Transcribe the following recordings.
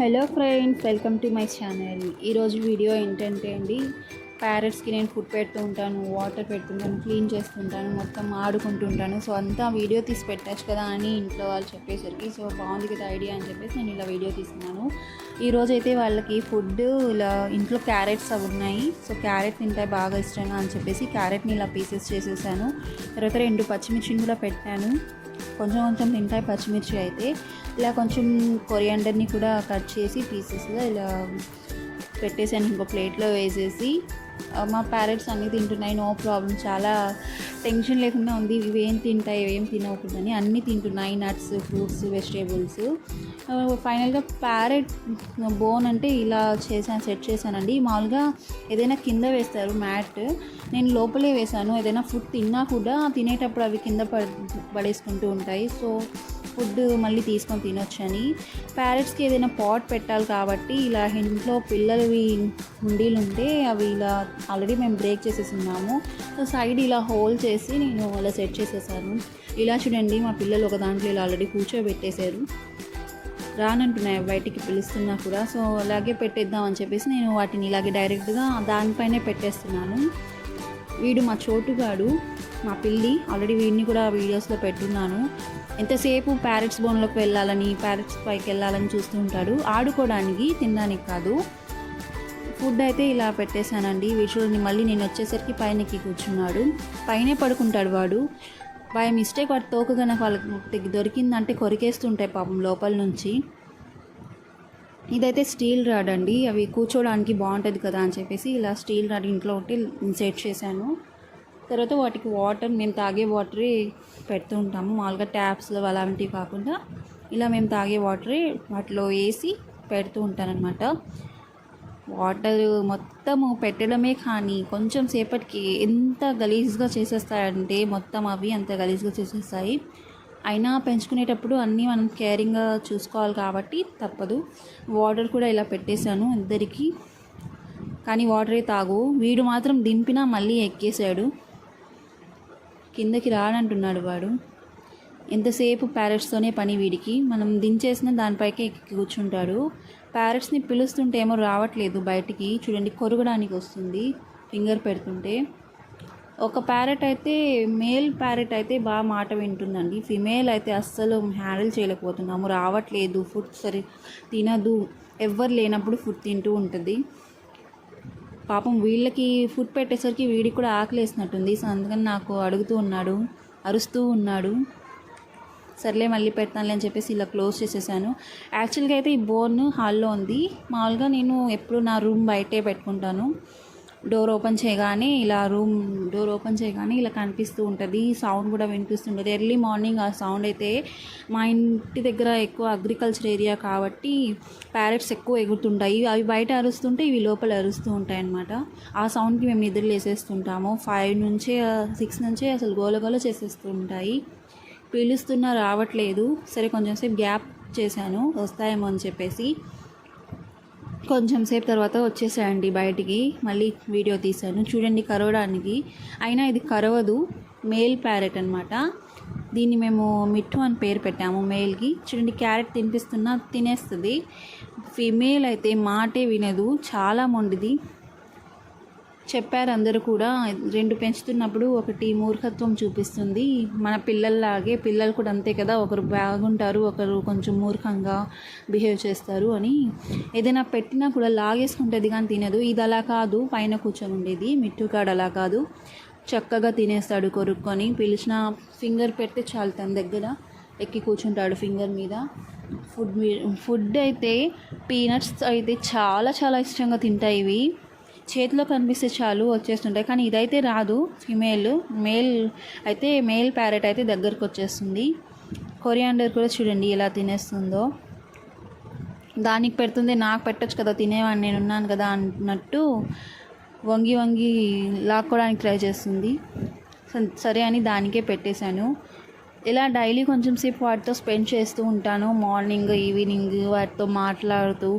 Hello friends welcome to my channel. ఈరోజు video ఏంటంటే అండి ప్యారెట్స్కి నేను ఫుడ్ పెడుతూ ఉంటాను వాటర్ పెడుతుంటాను క్లీన్ చేస్తుంటాను మొత్తం ఆడుకుంటుంటాను సో అంతా వీడియో తీసి పెట్టచ్చు కదా అని ఇంట్లో వాళ్ళు చెప్పేసరికి సో బాగుంది కదా ఐడియా అని చెప్పేసి నేను ఇలా వీడియో తీసుకున్నాను ఈరోజు అయితే వాళ్ళకి ఫుడ్ ఇలా ఇంట్లో క్యారెట్స్ అవి ఉన్నాయి. సో క్యారెట్ తింటాయి బాగా ఇష్టంగా అని చెప్పేసి క్యారెట్ని ఇలా పీసెస్ చేసేసాను. తర్వాత రెండు పచ్చిమిర్చిని కూడా పెట్టాను. కొంచెం కొంచెం తింటాయి పచ్చిమిర్చి అయితే. ఇలా కొంచెం కొరియాండర్ని కూడా కట్ చేసి పీసెస్గా ఇలా పెట్టేసాను ఇంకో ప్లేట్లో వేసేసి. మా ప్యారెట్స్ అన్నీ తింటున్నాయి నో ప్రాబ్లం చాలా టెన్షన్ లేకుండా ఉంది. ఇవి ఏం తింటాయి ఇవేం తినకూడదని అన్నీ తింటున్నాయి. Nuts fruits vegetables. ఫైనల్గా ప్యారెట్ బోన్ అంటే ఇలా చేశాను సెట్ చేశానండి. మామూలుగా ఏదైనా కింద వేస్తారు మ్యాట్ నేను లోపలే వేశాను. ఏదైనా ఫుడ్ తిన్నా కూడా తినేటప్పుడు అవి కింద పడ పడేసుకుంటూ ఉంటాయి. సో ఫుడ్ మళ్ళీ తీసుకొని తినొచ్చని. ప్యారెట్స్కి ఏదైనా పాట్ పెట్టాలి కాబట్టి ఇలా ఇంట్లో పిల్లలవి హుండీలు ఉంటే అవి ఇలా ఆల్రెడీ మేము బ్రేక్ చేసేసున్నాము. సో సైడ్ ఇలా హోల్ చేసి నేను అలా సెట్ చేసేసాను. ఇలా చూడండి మా పిల్లలు ఒక దాంట్లో ఇలా ఆల్రెడీ కూర్చోబెట్టేశారు. రానంటున్నాయి బయటికి పిలుస్తున్నా కూడా. సో అలాగే పెట్టేద్దాం అని చెప్పేసి నేను వాటిని ఇలాగే డైరెక్ట్గా దానిపైనే పెట్టేస్తున్నాను. వీడు మా చోటుగాడు మా పిల్లి. ఆల్రెడీ వీడిని కూడా వీడియోస్లో పెట్టున్నాను. ఎంతసేపు ప్యారెట్స్ బోన్లోకి వెళ్ళాలని ప్యారెట్స్ పైకి వెళ్ళాలని చూస్తూ ఉంటాడు. ఆడుకోవడానికి తినడానికి కాదు. ఫుడ్ అయితే ఇలా పెట్టేశానండి. వీడు చూడండి మళ్ళీ నేను వచ్చేసరికి పైన ఎక్కి కూర్చున్నాడు. పైనే పడుకుంటాడు వాడు. బై మిస్టేక్ వాడు తోక కనుక వాళ్ళకి దొరికిందంటే కొరికేస్తుంటాయి పాపం లోపల నుంచి. ఇదైతే స్టీల్ రాడ్ అండి. అవి కూర్చోడానికి బాగుంటుంది కదా అని చెప్పేసి ఇలా స్టీల్ రాడ్ ఇంట్లో ఒకటి సెట్ చేశాను. తర్వాత వాటికి వాటర్ మేము తాగే వాటరే పెడుతూ ఉంటాము. మామూలుగా ట్యాప్స్లో అలాంటివి కాకుండా ఇలా మేము తాగే వాటరే వాటిలో వేసి పెడుతూ ఉంటానన్నమాట. వాటర్ మొత్తము పెట్టడమే కానీ కొంచెం సేపటికి ఎంత గలీజ్గా చేసేస్తాయంటే మొత్తం అవి అంత గలీజ్గా చేసేస్తాయి. అయినా పెంచుకునేటప్పుడు అన్నీ మనం కేరింగ్గా చూసుకోవాలి కాబట్టి తప్పదు. వాటర్ కూడా ఇలా పెట్టేశాను ఇద్దరికి కానీ వాటరే తాగు. వీడు మాత్రం దింపినా మళ్ళీ ఎక్కేశాడు. కిందకి రాడంటున్నాడు వాడు. ఎంతసేపు ప్యారెట్స్తోనే పని వీడికి. మనం దించేసిన దానిపైకే ఎక్కి కూర్చుంటాడు. ప్యారెట్స్ని పిలుస్తుంటే ఏమో రావట్లేదు బయటికి. చూడండి కొరగడానికి వస్తుంది. ఫింగర్ పెడుతుంటే. ఒక ప్యారెట్ అయితే మేల్ ప్యారెట్ అయితే బాగా మాట వింటుందండి. ఫిమేల్ అయితే అస్సలు హ్యాండిల్ చేయలేకపోతున్నాము. రావట్లేదు. ఫుడ్ సరి తినదు. ఎవ్వరు లేనప్పుడు ఫుడ్ తింటూ ఉంటుంది. పాపం వీళ్ళకి ఫుడ్ పెట్టేసరికి వీడికి కూడా ఆకలి వేసినట్టుంది సో అందుకని నాకు అడుగుతూ ఉన్నాడు. అరుస్తూ ఉన్నాడు. సర్లే మళ్ళీ పెడతానులే అని చెప్పేసి ఇలా క్లోజ్ చేసేసాను. యాక్చువల్గా అయితే ఈ బోర్న్ హాల్లో ఉంది. మామూలుగా నేను ఎప్పుడు నా రూమ్ బయటే పెట్టుకుంటాను. డోర్ ఓపెన్ చేయగానే ఇలా రూమ్ డోర్ ఓపెన్ చేయగానే ఇలా కనిపిస్తూ ఉంటుంది. సౌండ్ కూడా వినిపిస్తుంటుంది. ఎర్లీ మార్నింగ్ ఆ సౌండ్ అయితే మా ఇంటి దగ్గర ఎక్కువ అగ్రికల్చర్ ఏరియా కాబట్టి ప్యారెట్స్ ఎక్కువ ఎగురుతుంటాయి. అవి బయట అరుస్తుంటే ఇవి లోపల అరుస్తూ ఉంటాయి అన్నమాట. ఆ సౌండ్కి మేము నిద్రలు వేసేస్తుంటాము ఫైవ్ నుంచే సిక్స్ నుంచే అసలు గోలగోల చేసేస్తూ ఉంటాయి. పీలుస్తున్నా రావట్లేదు. సరే కొంచెం సేపు గ్యాప్ చేశాను. వస్తాయేమో అని చెప్పేసి కొంచెం సేపు తర్వాత వచ్చేసాయండి బయటికి. మళ్ళీ వీడియో తీశాను. చూడండి కరవడానికి. అయినా ఇది కరవదు. మేల్ ప్యారెట్ అనమాట దీన్ని మేము మిట్టు అని పేరు పెట్టాము మేల్కి. చూడండి క్యారెట్ తినిపిస్తున్నా తినేస్తుంది. ఫీమేల్ అయితే మాటే వినదు. చాలా మొండిది. చెప్పారు అందరూ కూడా రెండు పెంచుతున్నప్పుడు ఒకటి మూర్ఖత్వం చూపిస్తుంది. మన పిల్లల్లాగే పిల్లలు కూడా అంతే కదా ఒకరు బాగుంటారు ఒకరు కొంచెం మూర్ఖంగా బిహేవ్ చేస్తారు అని. ఏదైనా పెట్టినా కూడా లాగేసుకుంటుంది కానీ తినదు. ఇది అలా కాదు పైన కూర్చొని ఉండేది మిట్టుకాడు అలా కాదు. చక్కగా తినేస్తాడు కొరుక్కొని. పిలిచిన ఫింగర్ పెడితే చాలు తన దగ్గర. ఎక్కి కూర్చుంటాడు ఫింగర్ మీద. ఫుడ్ ఫుడ్ అయితే పీనట్స్ అయితే చాలా చాలా ఇష్టంగా తింటాయి ఇవి. చేతిలో కనిపిస్తే చాలు వచ్చేస్తుంటాయి. కానీ ఇదైతే రాదు. ఫిమేల్ మేల్ అయితే మేల్ ప్యారెట్ అయితే దగ్గరకు వచ్చేస్తుంది. కొరియాండర్ కూడా చూడండి ఎలా తినేస్తుందో. దానికి పెడుతుంది నాకు పెట్టచ్చు కదా తినేవాడిని నేను ఉన్నాను కదా అన్నట్టు వంగి వంగి లాక్కోవడానికి ట్రై చేస్తుంది. సరే అని దానికే పెట్టేశాను. ఇలా డైలీ కొంచెం సేపు వాటితో స్పెండ్ చేస్తూ ఉంటాను. మార్నింగ్ ఈవినింగ్ వాటితో మాట్లాడుతూ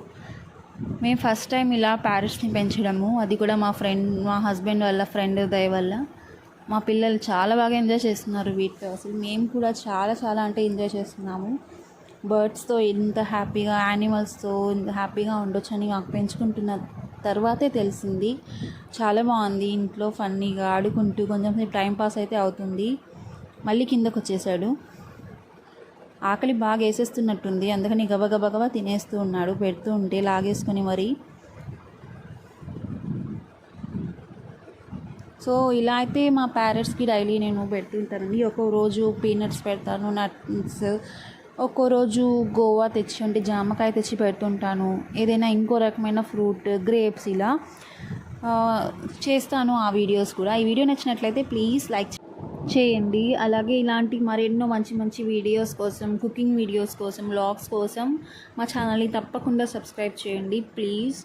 మేము ఫస్ట్ టైం ఇలా ప్యారెట్స్ని పెంచడము. అది కూడా మా ఫ్రెండ్ మా హస్బెండ్ వాళ్ళ ఫ్రెండ్ దయ వల్ల. మా పిల్లలు చాలా బాగా ఎంజాయ్ చేస్తున్నారు వీటితో. అసలు మేము కూడా చాలా చాలా అంటే ఎంజాయ్ చేస్తున్నాము. బర్డ్స్తో ఇంత హ్యాపీగా యానిమల్స్తో ఇంత హ్యాపీగా ఉండొచ్చని మాకు పెంచుకుంటున్న తర్వాతే తెలిసింది. చాలా బాగుంది. ఇంట్లో ఫన్నీగా ఆడుకుంటూ కొంచెం టైం పాస్ అయితే అవుతుంది. మళ్ళీ కిందకు వచ్చేసాడు. ఆకలి బాగా వేసేస్తున్నట్టుంది. అందుకని గబగబగబా తినేస్తూ ఉన్నాడు. పెడుతూ ఉంటే లాగేసుకొని మరి. సో ఇలా అయితే మా పేరెంట్స్కి డైలీ నేను పెడుతుంటానండి. ఒక్కో రోజు పీనట్స్ పెడతాను నట్స్ ఒక్కో రోజు గోవా తెచ్చి అంటే జామకాయ తెచ్చి పెడుతుంటాను. ఏదైనా ఇంకో రకమైన ఫ్రూట్ గ్రేప్స్ ఇలా చేస్తాను ఆ వీడియోస్ కూడా. ఈ వీడియో నచ్చినట్లయితే ప్లీజ్ లైక్ చేయండి. అలాగే ఇలాంటి మరెన్నో మంచి మంచి వీడియోస్ కోసం కుకింగ్ వీడియోస్ కోసం బ్లాగ్స్ కోసం మా ఛానల్ని తప్పకుండా సబ్స్క్రైబ్ చేయండి. ప్లీజ్.